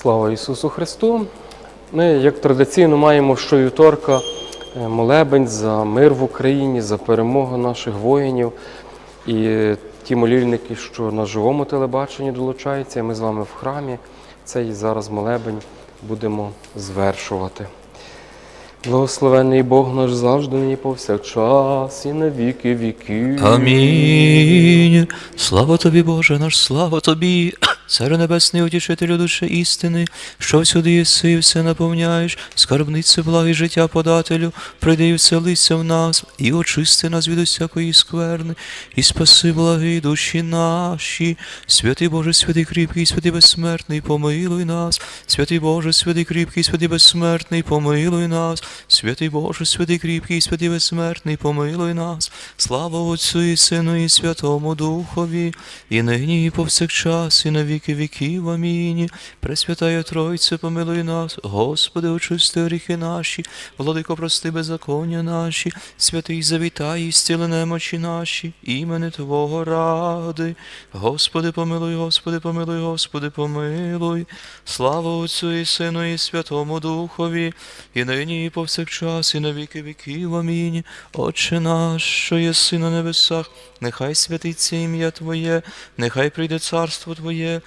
Слава Ісусу Христу! Ми, як традиційно, маємо щовівторка е, молебень за мир в Україні, за перемогу наших воїнів. І ті молільники, що на живому телебаченні долучаються, і ми з вами в храмі, цей зараз молебень будемо звершувати. Благословений Бог наш завжди нині повсякчас і на віки віків. Амінь. Слава тобі, Боже наш, слава тобі, Царю Небесний, утішителю душі істини, що всюди єси, і все наповняєш, скарбниці благи життя подателю, прийди і вселися в нас, і очисти нас від усякої скверни, і спаси благи душі наші. Святий Боже, святий кріпкий, святий безсмертний, помилуй нас. Святий Боже, святий кріпкий, святий безсмертний, помилуй нас. Святий Боже, святий кріпкий, святий безсмертний, помилуй нас. Слава Отцю і Сину і Святому Духові, і нині, і повсякчас, і на віки віків. Амінь. Пресвятая Тройце, помилуй нас, Господи, очисти гріхи наші, владико, прости беззаконня наші, святий завітай, і зціли немочі наші, імени Твого ради. Господи, помилуй, Господи, помилуй, Господи, помилуй. Слава Отцю і Сину і Святому Духові, і нині, і повсякчас, і на віки віків. Амінь. Отче наш, що єси на небесах, нехай святиться ім'я Твоє, нехай прийде царство Твоє,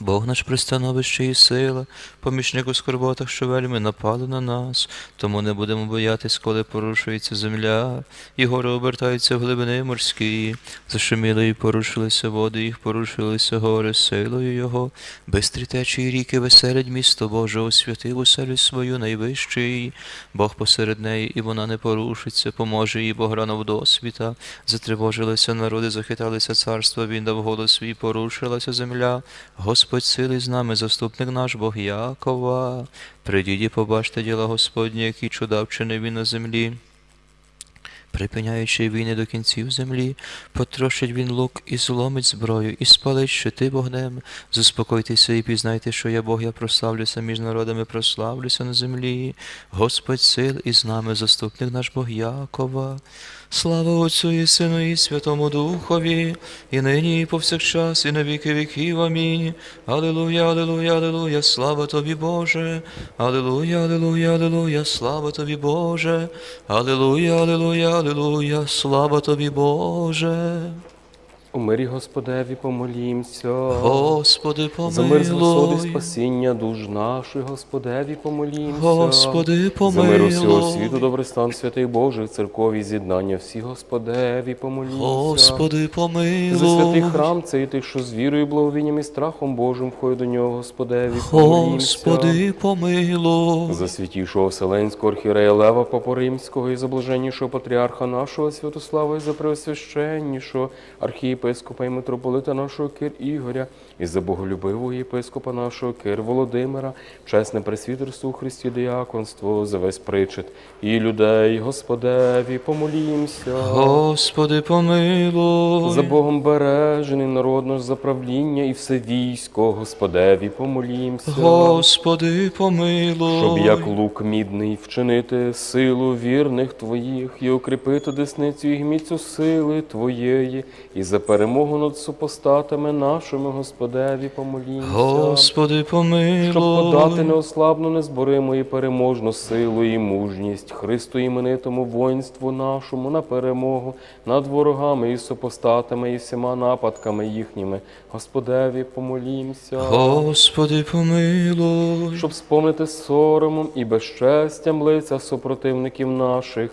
Бог наш пристановище і сила, помічник у скорботах, що вельми напали на нас, тому не будемо боятись, коли порушується земля, і гори обертаються в глибини морські, зашуміли і порушилися води, їх порушилися гори силою Його, бистрі течії ріки веселять місто Боже, освятив оселю свою найвищий, Бог посеред неї, і вона не порушиться, поможе їй Бог рано досвіта, затривожилися народи, захиталися царства, він дав голос свій, порушилася земля, Господь сили з нами, заступник наш Бог Якова. Прийдіть і побачте діла Господні, які чуда вчинив він на землі. Припиняючи війни до кінців землі, потрощить він лук і зломить зброю, і спалить щити вогнем. Заспокойтеся і пізнайте, що я Бог, я прославлюся між народами, прославлюся на землі. Господь сил і з нами, заступник наш Бог Якова. Слава Отцю і Сину і Святому Духові, і нині, і повсякчас, і на віки віків. Амінь. Аллилуйя, аллилуйя, алілуя, слава тобі, Боже. Аллилуйя, аллилуйя, алілуя, слава тобі, Боже. Аллилуйя, аллилуйя, аллилуйя, слава тобі, Боже. У мирі Господеві помолімся. Господи, За мир з висоти спасіння душ наших, Господеві помолімся. Господи, За мир усього світу, добрий стан святих Божих, церкові з'єднання всі, Господеві помолімся. Господи, За святий помилуй. храм цей тих, що з вірою, благовінням і страхом Божим входять до нього, Господеві помолімся. Господи, помилуй. За святішого Вселенського архірея Лева Папу Римського і за блаженнішого патріарха нашого Святослава, і за преосвященнішого архієпископа і митрополита нашого Кир Ігоря, і за боголюбивого єпископа нашого Кир Володимира, чесне пресвітерство у Христі діяконство, за весь причет і людей, Господеві, помолімся. Господи, помилуй. За Богом бережений народ наш за правління і все військо, Господеві, помолімся. Господи, помилуй. Щоб як лук мідний вчинити силу вірних Твоїх і укріпити десницю і гміцю сили Твоєї, і за перемогу над супостатами нашими, Господеві, помолімся. Господи, Щоб подати неослабну, незборимо і переможну силу і мужність Христу іменитому воїнству нашому на перемогу над ворогами і супостатами і всіма нападками їхніми. Господеві, помолімся. Господи, помилуй. щоб сповнити соромом і безчестям лиця супротивників наших,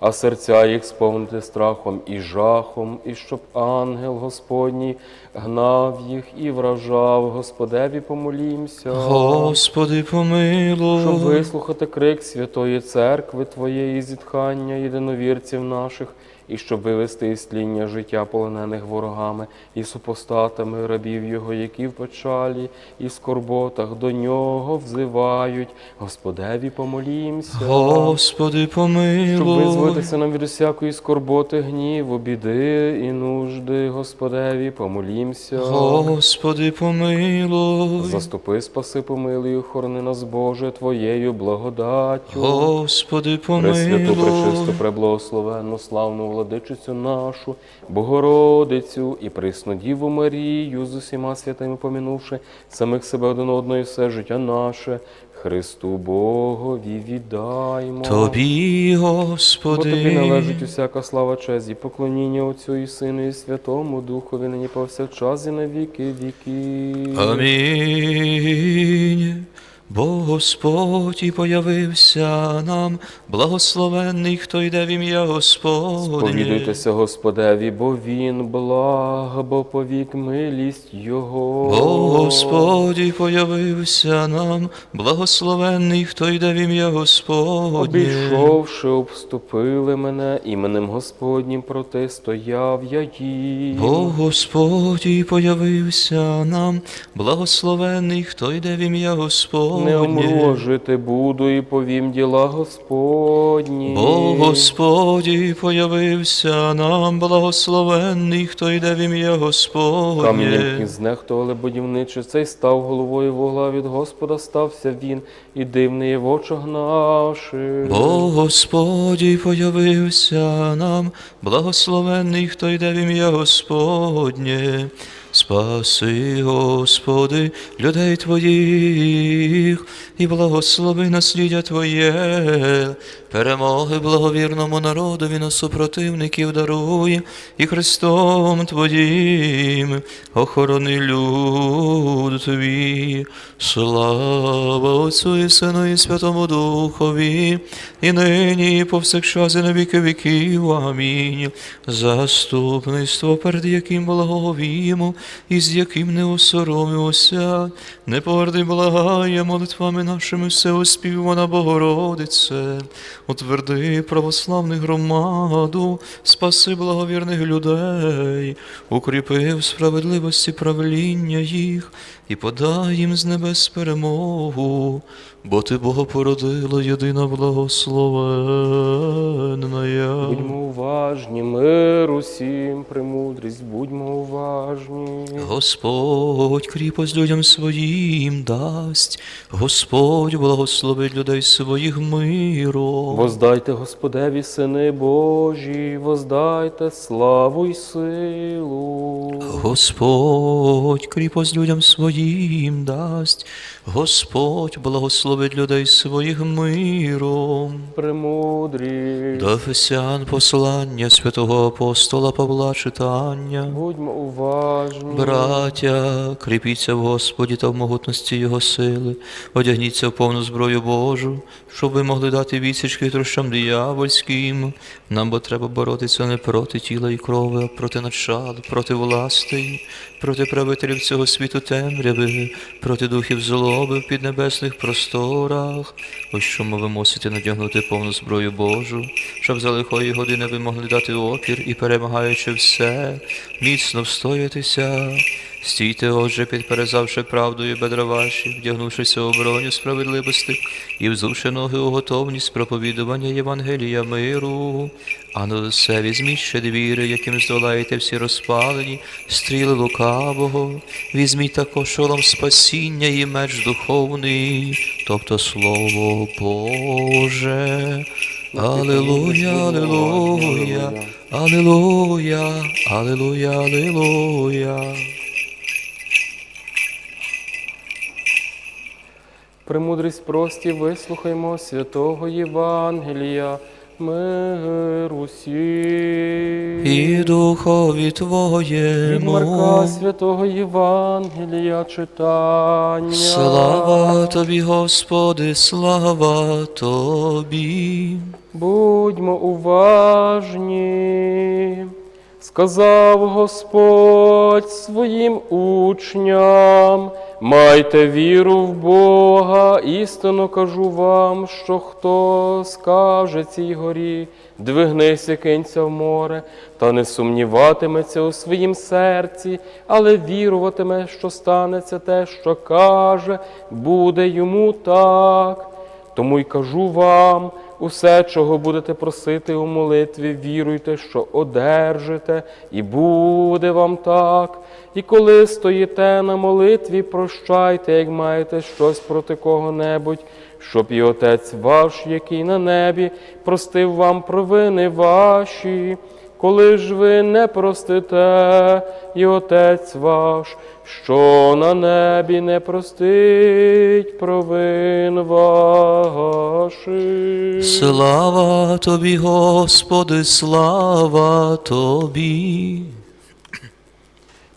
а серця їх сповнити страхом і жахом, і щоб ангел Господній гнав їх і вражав. Господеві помолімся. Господи, помилуй. Щоб вислухати крик Святої Церкви Твоєї зітхання єдиновірців наших, і щоб вивести із тління життя полонених ворогами і супостатами рабів Його, які в печалі і скорботах до нього взивають. Господеві помолімся. Господи, Щоб помилуй. визволитися нам від усякої скорботи, гніву, біди і нужди, Господеві, помолімся. Господи, помилуй. Заступи, спаси, помилуй, охорони нас, Боже, Твоєю благодаттю. Господи, Пресвяту, пречисту, помилуй. преблагословенну, славну владичицю нашу, Богородицю і присну Діву Марію з усіма святими помінувши самих себе один одного і все життя наше, Христу Богові віддаймо. Тобі, Бо Господи. тобі належить усяка слава, честь і поклоніння Отцю і Сину, і Святому Духові, нині повсякчас і на віки віки. Амінь. Бо Господь і появився нам, благословенний, хто йде в ім'я Господнє. Повідуйтеся Господеві, бо Він благ, бо повік милість Його. Бо Господь і появився нам, благословенний, хто йде в ім'я Господнє. Обійшовши, обступили мене, іменем Господнім протистояв я їм. Бо Господь і появився нам, благословенний, хто йде в ім'я Господнє. Не умру, а жити буду і повім діла Господні. Бо Господь появився нам, благословенний, хто йде в ім'я Господнє. кінь знехтували будівничі, цей став головою вугла від Господа, стався він, і дивний є в очах наших. Бо Господь і появився нам, благословенний, хто йде в ім'я Господнє. Спаси, Господи, людей Твоїх, і благослови насліддя Твоє, перемоги благовірному народові на супротивників дарує, і Христом Твоїм охорони люд Твій. Слава Отцю і Сину і Святому Духові, і нині, і повсякчас, і на віки віків. Амінь. Заступництво, перед яким благовіємо, і з яким не осоромимося, не порди благає молитвами нашими все оспівана Богородице, утверди православних громаду, спаси благовірних людей, укріпи в справедливості правління їх і подай їм з небес перемогу, бо ти Бога породила єдина благословенна. Будьмо уважні, мир усім, премудрість, будьмо уважні. Господь кріпость людям своїм дасть, Господь благословить людей своїх миром. Воздайте Господеві, сини Божі, воздайте славу й силу. Господь кріпость людям своїм дасть, Господь благословить людей своїх миром. Премудрі, До Ефесян послання святого апостола Павла читання. будьмо уважні. Браття, кріпіться в Господі та в могутності Його сили, одягніться в повну зброю Божу, щоб ви могли дати відсіч хитрощам диявольським. Нам бо треба боротися не проти тіла і крови, а проти начал, проти властей, проти правителів цього світу темряви, проти духів злоби в піднебесних просторах. Ось що ви мусите надягнути повну зброю Божу, щоб за лихої години ви могли дати опір і, перемагаючи все, міцно встоятися. Стійте, отже, підперезавши правдою бедра ваші, вдягнувшися у броню справедливості і взувши ноги у готовність проповідування Євангелія миру. А на все візьміть ще двіри, яким здолаєте всі розпалені, стріли лукавого, візьміть також шолом спасіння і меч духовний, тобто Слово Боже. Алілуя, алілуя, алілуя, алілуя, алілуя. Премудрість прості, вислухаймо святого Євангелія, мир усім. І духові Від Марка Твоєму. святого Євангелія читання. Слава Тобі, Господи, слава Тобі. Будьмо уважні, сказав Господь своїм учням, майте віру в Бога, істинно кажу вам, що хто скаже цій горі, двигнися, кинься в море, та не сумніватиметься у своїм серці, але віруватиме, що станеться те, що каже, буде йому так. Тому й кажу вам, усе, чого будете просити у молитві, віруйте, що одержите, і буде вам так. І коли стоїте на молитві, прощайте, як маєте щось проти кого-небудь, щоб і Отець ваш, який на небі, простив вам провини ваші. Коли ж ви не простите, і Отець ваш, що на небі не простить провин ваших. Слава Тобі, Господи, слава Тобі.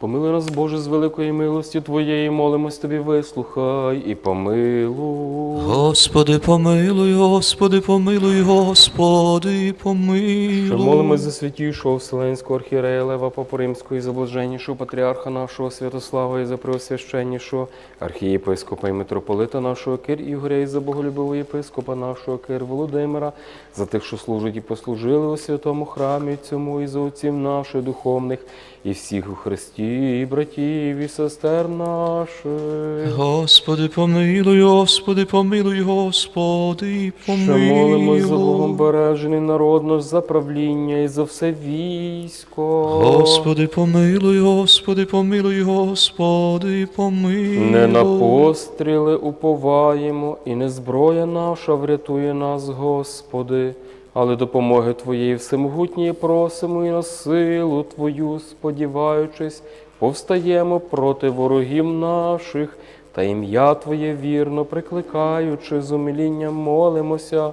Помилуй нас, Боже, з великої милості Твоєї, молимось Тобі, вислухай і помилуй. Господи, помилуй, Господи, помилуй, Господи, помилуй. Що молимось за святішого Вселенського архієрея Лева Папу Римського і за блаженнішого патріарха нашого Святослава і за преосвященнішого архієпископа і митрополита нашого Кир Ігоря і за боголюбивого єпископа нашого Кир Володимира, за тих, що служать і послужили у святому храмі цьому і за отців наших духовних і всіх у Христі, і братів, і сестер наших. Господи, помилуй, Господи, помилуй, Господи, Що помилуй. молимось за Богом бережений народ наш, за правління і за все військо. Господи, помилуй, Господи, помилуй, Господи, помилуй. Не на постріли уповаємо, і не зброя наша врятує нас, Господи, але допомоги Твоєї всемогутньої просимо і на силу Твою, сподіваючись, повстаємо проти ворогів наших, та ім'я Твоє вірно прикликаючи, з умилінням молимося.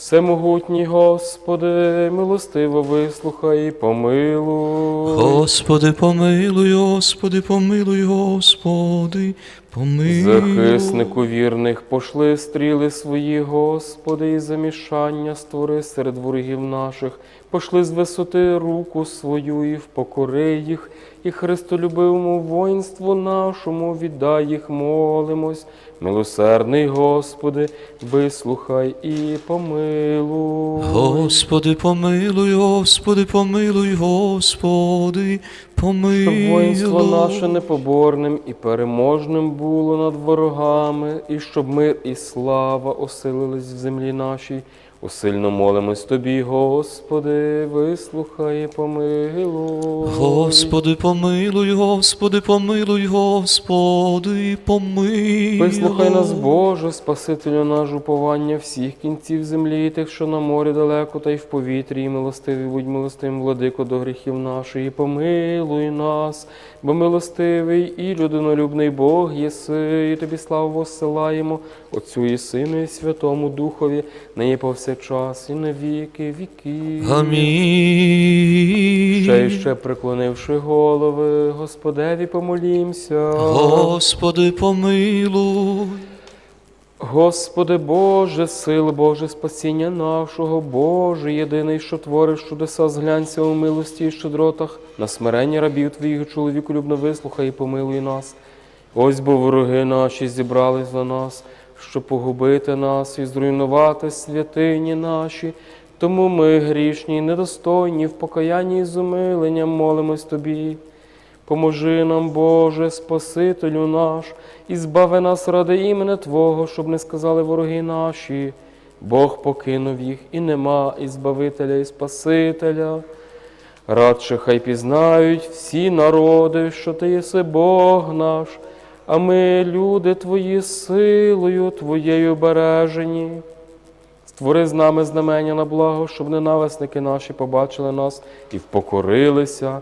Всемогутній Господи, милостиво вислухай і помилуй. Господи, помилуй, Господи, помилуй, Господи, помилуй. Захиснику вірних, пошли стріли свої, Господи, і замішання створи серед ворогів наших, пошли з висоти руку свою і впокори їх, і Христолюбивому воїнству нашому віддай їх, молимось. Милосердний Господи, вислухай і помилуй. Господи, помилуй, Господи, помилуй, Господи, помилуй. Щоб воїнство наше непоборним і переможним було над ворогами, і щоб мир і слава оселились в землі нашій. Усильно молимось Тобі, Господи, вислухай і помилуй. Господи, помилуй, Господи, помилуй, Господи, помилуй. Вислухай нас, Боже, Спасителю наш уповання всіх кінців землі, і тих, що на морі далеко, та й в повітрі, і милостивий, будь милостивим, владико, до гріхів наших, і помилуй нас, бо милостивий і людинолюбний Бог єси, і тобі славу воссилаємо, Отцю і Сину, і Святому Духові, нині повсякчас, і на віки віків. Амінь. Ще й ще приклонивши голови, Господеві помолімся. Господи, помилуй. Господи Боже, сил Боже, спасіння нашого, Боже, єдиний, що твориш чудеса, зглянься у милості і щедротах, на смирення рабів Твоїх, чоловіку любно вислухай і помилуй нас. Ось бо вороги наші зібрались за нас, щоб погубити нас і зруйнувати святині наші. Тому ми, грішні, недостойні, в покаянні і з умиленням молимось Тобі. Поможи нам, Боже, Спасителю наш, і збави нас ради імені Твого, щоб не сказали вороги наші. Бог покинув їх, і нема і Збавителя, і Спасителя. Радше хай пізнають всі народи, що Ти єси Бог наш, а ми, люди Твої, силою Твоєю бережені. Створи з нами знамення на благо, щоб ненависники наші побачили нас і впокорилися.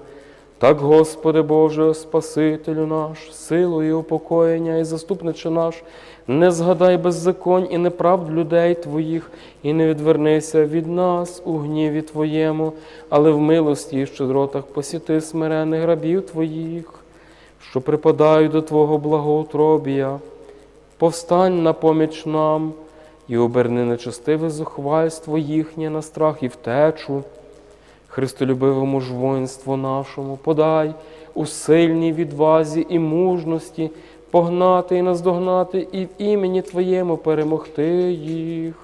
Так, Господи Боже, Спасителю наш, силою і упокоєння і заступниче наш, не згадай беззаконь і неправд людей Твоїх, і не відвернися від нас у гніві Твоєму, але в милості і щедротах посіти смирених рабів Твоїх, що припадають до Твого благоутробія. Повстань на поміч нам і оберни нечестиве зухвальство їхнє на страх і втечу. Христолюбивому ж воїнству нашому подай у сильній відвазі і мужності погнати і наздогнати, і в імені Твоєму перемогти їх.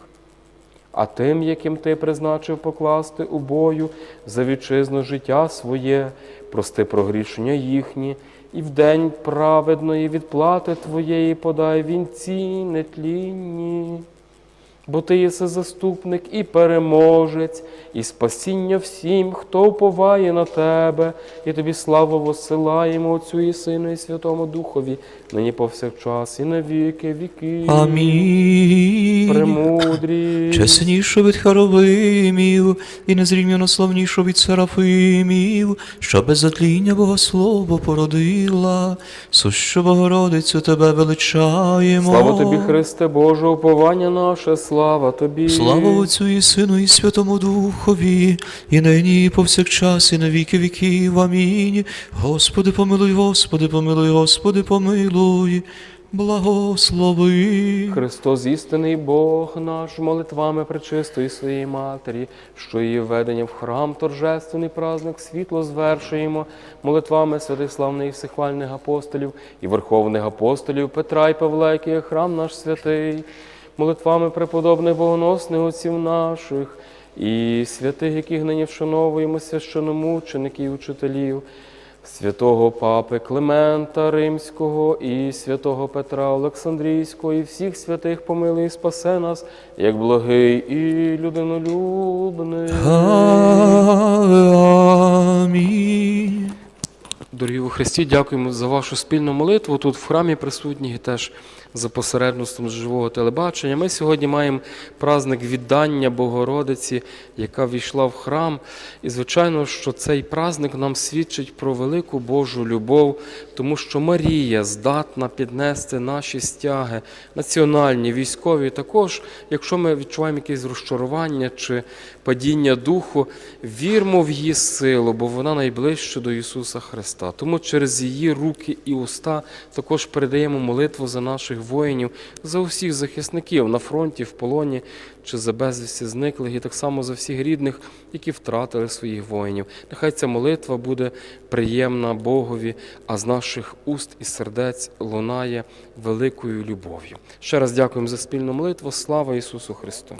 А тим, яким ти призначив покласти у бою за вітчизну життя своє, прости прогрішення їхні, і в день праведної відплати Твоєї подай вінці нетлінні. Бо ти єси заступник і переможець, і спасіння всім, хто уповає на тебе, і тобі славу воссилаємо Отцю і Сину, і Святому Духові, нині повсякчас, і на віки віки. Амінь. Премудрі. Чеснішу від Харовимів і незрівняно славнішу від Серафимів, що без затління Богослово породила, сущу Богородицю тебе величаємо. Слава тобі, Христе Боже, уповання наше, слава тобі. Слава Отцю і Сину, і Святому Духові, і нині, і повсякчас, і на віки віків. Амінь. Господи, помилуй, Господи, помилуй, Господи, помилуй, благослови. Христос істинний Бог наш, молитвами пречистої своєї Матері, що її введення в храм торжественний праздник світло звершуємо, молитвами святих славних і всехвальних апостолів і верховних апостолів Петра і Павла, який храм наш святий, молитвами преподобних богоносних отців наших і святих, яких нині вшановуємо священомучеників і учителів святого Папи Климента Римського і святого Петра Олександрійського, і всіх святих помилуй і спасе нас, як благий і людинолюбний. Амінь. Дорогі у Христі, дякуємо за вашу спільну молитву. Тут в храмі присутні і теж за посередництвом живого телебачення. Ми сьогодні маємо праздник віддання Богородиці, яка війшла в храм. І, звичайно, що цей праздник нам свідчить про велику Божу любов, тому що Марія здатна піднести наші стяги, національні, військові. Також, якщо ми відчуваємо якесь розчарування чи падіння духу, вірмо в її силу, бо вона найближча до Ісуса Христа. Тому через її руки і уста також передаємо молитву за наших воїнів, за усіх захисників на фронті, в полоні чи за безвісті зниклих, і так само за всіх рідних, які втратили своїх воїнів. Нехай ця молитва буде приємна Богові, а з наших уст і сердець лунає великою любов'ю. Ще раз дякуємо за спільну молитву. Слава Ісусу Христу!